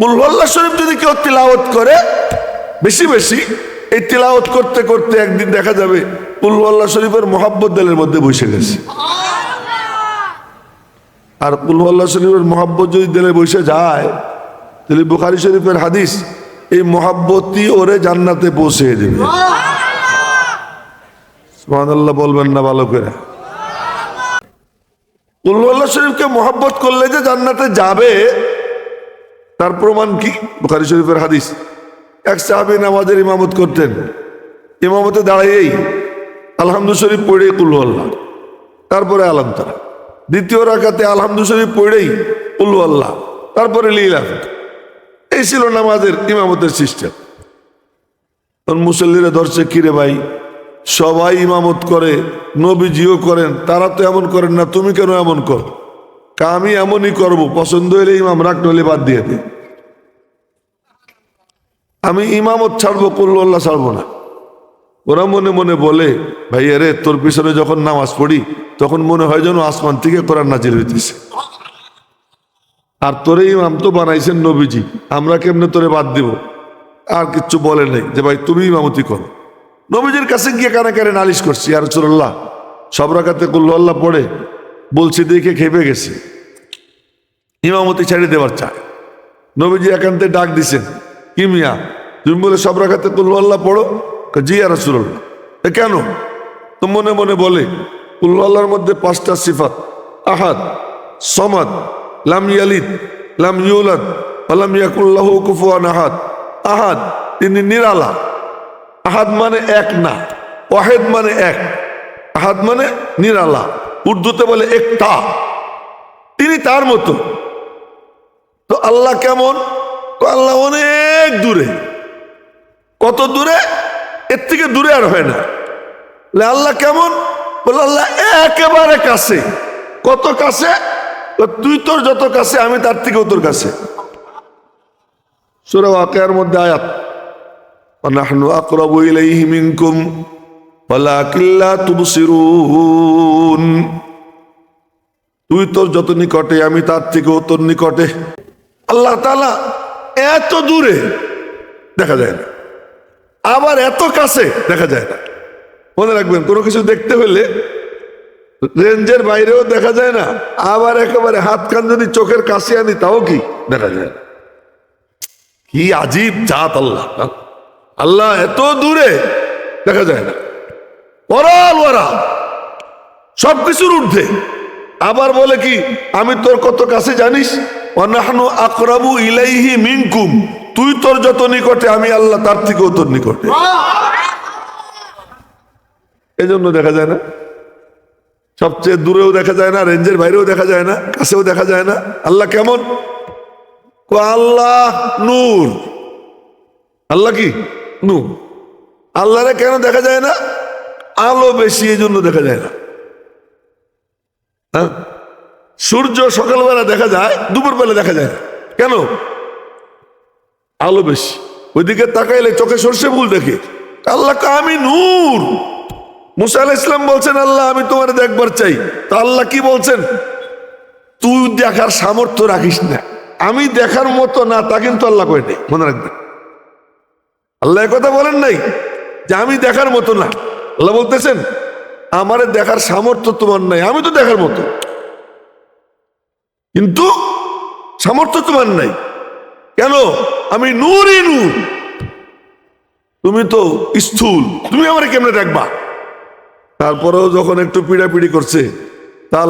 কুলহল্লা শরীফ যদি কেউ তিলাওয়াত করে বেশি বেশি এই তিলাওয়াত করতে করতে একদিন দেখা যাবে কুলহল্লা শরীফের মোহাব্বত দিলের মধ্যে বসে গেছে। আর কুলহল্লা শরীফের মোহাব্বত যদি দিলে বসে যায় তাহলে বুখারি শরীফের হাদিস এই মোহাব্বতই ওরে জান্নাতে পৌঁছে দেবে। সুবহানাল্লাহ। বলবেন না ভালো করে। কুল্লাহ শরীফকে মোহাব্বত করলে যে জান্নাতে যাবে তার প্রমাণ কি? বুখারি শরীফের হাদিস। এক সাহাবি নামাজের ইমামত করতেন। ইমামতে দাঁড়াইয়েই আলহামদু শরীফ পড়ে কুল্লাহ তারপরে আলাম তারা দ্বিতীয় রাখাতে আলহামদু শরীফ পড়েই উল্লাহ তারপরে লীলা এই ছিল নামাজের ইমামতের সিস্টেম। তখন মুসল্লিরা ধরছে, কিরে ভাই, সবাই ইমামত করে, নবীজিও করেন, তারা তো এমন করেন না, তুমি কেন এমন কর? কা, আমি এমনই করব। পছন্দ হলে ইমাম রাখ নইলে বাদ দিয়ে দে। আমি ইমামত ছাড়বো কুল্লাহ ছাড়বো না। ওরা মনে মনে বলে ভাই আরে তোর পিছনে যখন নামাজ পড়ি, তখন মনে হয় যেন আসমান থেকে কোরআন নাজির হইতেছে। আর তোরে ইমাম তো বানাইছেন নবীজি, আমরা কেমনে তোরে বাদ দিব? আর কিচ্ছু বলে নাই যে, ভাই, তুমি ইমামতি করো। নবীজির কাছে গিয়ে কানে কানে নালিশ করছি আর চুরাল্লাহ সব রাখাতে কুল্লাহ পড়ে বলছি দেখে খেপে গেছে। ইমামতি ছেড়ে দেওয়ার চায়। নবীজি একান্তে ডাক দিছেন কি মিয়া তুমি বলে সব রাখাতে কুল্লাহ পড়ো? কয়, জি আর কেন? তো মনে মনে বলে কুল্লাহর মধ্যে পাঁচটা সিফাত। আহাদ সমাদ লাম ইয়ালিদ লাম ইউলাদ আলাম ইয়াকুল্লাহু কুফুয়ান আহাদ। আহাদ তিনি নিরালা। আহাদ মানে এক না ওয়াহেদ মানে এক। আহাদ মানে নিরালা। উর্দুতে বলে একটা তিনি তার মতো। তো আল্লাহ কেমন? আল্লাহ অনেক দূরে। কত দূরে? এর থেকে দূরে আর হয় না। আল্লাহ কেমন? বলে আল্লাহ একেবারে কাছে। কত কাছে? তুই তোর যত কাছে, আমি তার থেকেও তোর কাছে। সুরা ওয়াকেয়ার মধ্যে আয়াত নাহনু ইলাইহি মিনকুম তুই তোর যত নিকটে, আমি তার থেকে তোর নিকটে। আল্লাহ তালা এত দূরে দেখা যায় না। আবার এত কাছে দেখা যায় না। মনে রাখবেন, কোনো কিছু দেখতে হলে রেঞ্জের বাইরেও দেখা যায় না। আবার একেবারে হাত কান যদি চোখের কাছে আনি, তাও কি দেখা যায় না। কি আজীব জাত আল্লাহ আল্লাহ এত দূরে দেখা যায় না। ওরাল ওরা সবকিছুর ঊর্ধ্বে। আবার বলে কি, আমি তোর কত কাছে জানিস? আকরাবু ইলাইহি মিনকুম। তুই তোর যত নিকটে, আমি আল্লাহ তার থেকেও তোর নিকটে। এই জন্য দেখা যায় না। সবচেয়ে দূরেও দেখা যায় না, রেঞ্জের বাইরেও দেখা যায় না, কাছেও দেখা যায় না। আল্লাহ কেমন? আল্লাহ নূর। আল্লাহ কি? নূর। আল্লাহরে কেন দেখা যায় না? আলো বেশি এই জন্য দেখা যায় না। হ্যাঁ? সূর্য সকালবেলা দেখা যায়, দুপুরবেলা দেখা যায় না। কেন? আলো বেশি। ওইদিকে তাকাইলে চোখে সর্ষে ভুল দেখে। আল্লাহ আমি নূর। মুসা আলাহ ইসলাম বলছেন, আল্লাহ, আমি তোমার দেখবার চাই। তা আল্লাহ কি বলছেন? তুই দেখার সামর্থ্য রাখিস না। আমি দেখার মতো না, তা কিন্তু আল্লাহ কয়ে নেই মনে রাখবেন। আল্লাহ কথা বলেন নাই যে, আমি দেখার মতো না। আল্লাহ বলতেছেন, আমারে দেখার সামর্থ্য তোমার নাই। আমি তো দেখার মতো। কিন্তু সামর্থ্য তোমার নাই। কেন? আমি নূরই নূর। তুমি তো স্থূল। তুমি আমার কেমনে দেখবা? তারপরেও যখন একটু পিড়াপিড়ি করছে, তা